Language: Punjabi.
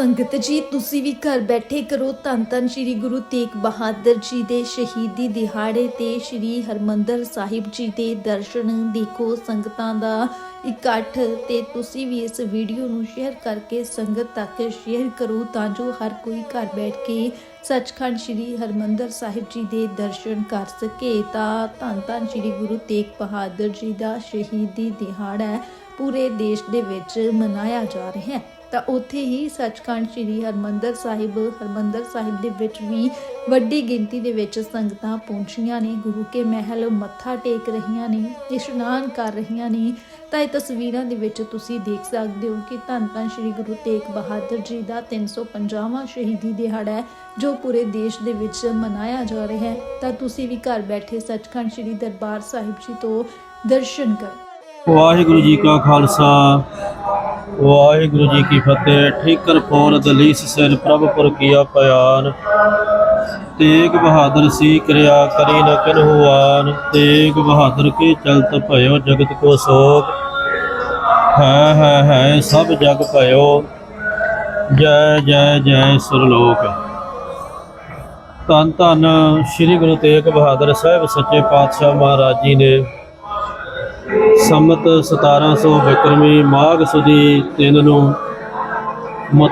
ਸੰਗਤ ਜੀ, ਤੁਸੀਂ ਵੀ ਘਰ ਬੈਠੇ ਕਰੋ। ਧੰਨ ਧੰਨ ਸ੍ਰੀ ਗੁਰੂ ਤੇਗ ਬਹਾਦਰ ਜੀ ਦੇ ਸ਼ਹੀਦੀ ਦਿਹਾੜੇ ਤੇ ਸ੍ਰੀ ਹਰਮੰਦਰ ਸਾਹਿਬ ਜੀ ਦੇ ਦਰਸ਼ਨ ਦੇਖੋ ਸੰਗਤਾਂ ਦਾ ਇਕੱਠ ਤੇ ਤੁਸੀਂ ਵੀ ਇਸ ਵੀਡੀਓ ਨੂੰ ਸ਼ੇਅਰ ਕਰਕੇ ਸੰਗਤ ਤੱਕ ਸ਼ੇਅਰ ਕਰੋ ਤਾਂ ਜੋ ਹਰ ਕੋਈ ਘਰ ਬੈਠ ਕੇ ਸੱਚਖੰਡ ਸ੍ਰੀ ਹਰਮੰਦਰ ਸਾਹਿਬ ਜੀ ਦੇ ਦਰਸ਼ਨ ਕਰ ਸਕੇ। ਤਾਂ ਧੰਨ ਧੰਨ ਸ੍ਰੀ ਗੁਰੂ ਤੇਗ ਬਹਾਦਰ ਜੀ ਦਾ ਸ਼ਹੀਦੀ ਦਿਹਾੜਾ ਪੂਰੇ ਦੇਸ਼ ਦੇ ਵਿੱਚ ਮਨਾਇਆ ਜਾ ਰਿਹਾ ਹੈ। ਤਾਂ ਉੱਥੇ ਹੀ ਸੱਚਖੰਡ ਸ੍ਰੀ ਹਰਮੰਦਰ ਸਾਹਿਬ ਹਰਮੰਦਰ ਸਾਹਿਬ ਦੇ ਵਿੱਚ ਵੀ ਵੱਡੀ ਗਿਣਤੀ ਦੇ ਵਿੱਚ ਸੰਗਤਾਂ ਪਹੁੰਚੀਆਂ ਨੇ, ਗੁਰੂ ਕੇ ਮਹਿਲ ਮੱਥਾ ਟੇਕ ਰਹੀਆਂ ਨੇ, ਇਸ਼ਨਾਨ ਕਰ ਰਹੀਆਂ ਨੇ। ਤਾਂ ਇਹ ਤਸਵੀਰਾਂ ਦੇ ਵਿੱਚ ਤੁਸੀਂ ਦੇਖ ਸਕਦੇ ਹੋ ਕਿ ਧੰਨ ਧੰਨ ਸ੍ਰੀ ਗੁਰੂ ਤੇਗ ਬਹਾਦਰ ਜੀ ਦਾ 350ਵਾਂ ਸ਼ਹੀਦੀ ਦਿਹਾੜਾ ਹੈ, ਜੋ ਪੂਰੇ ਦੇਸ਼ ਦੇ ਵਿੱਚ ਮਨਾਇਆ ਜਾ ਰਿਹਾ ਹੈ। ਤਾਂ ਤੁਸੀਂ ਵੀ ਘਰ ਬੈਠੇ ਸੱਚਖੰਡ ਸ੍ਰੀ ਦਰਬਾਰ ਸਾਹਿਬ ਜੀ ਤੋਂ ਦਰਸ਼ਨ ਕਰੋ। ਵਾਹਿਗੁਰੂ ਜੀ ਕਾ ਖਾਲਸਾ ਵਾਹਿਗੁਰੂ ਜੀ ਕੀ ਫਤਿਹ, ਠੀਕਰ ਫੋਰ ਦਲੀਸ ਸੈਲ ਪ੍ਰਭਪੁਰ ਕੀਆ ਪਿਆਨ ਤੇਗ ਬਹਾਦਰ ਸੀ ਕਿਰਿਆ ਕਰੀ ਨ ਕਿਨਹੁ ਆਨ। ਤੇਗ ਬਹਾਦਰ ਕੇ ਚਲਤ ਭਇਓ ਜਗਤ ਕੋ ਸੋਗ ਹੈ ਹੈ ਹੈ, ਸਭ ਜਗ ਭਇਓ। ਜੈ ਜੈ ਜੈ ਸੁਰਲੋਕ। ਧੰਨ ਧੰਨ ਸ੍ਰੀ ਗੁਰੂ ਤੇਗ ਬਹਾਦਰ ਸਾਹਿਬ ਸੱਚੇ ਪਾਤਸ਼ਾਹ ਮਹਾਰਾਜ ਜੀ ਨੇ। ਸੰਮਤ 1700 ਬਿਕਰਮੀ ਮਾਘ ਸੁਦੀ ਤਿੰਨ ਨੂੰ ਮੁਤਾ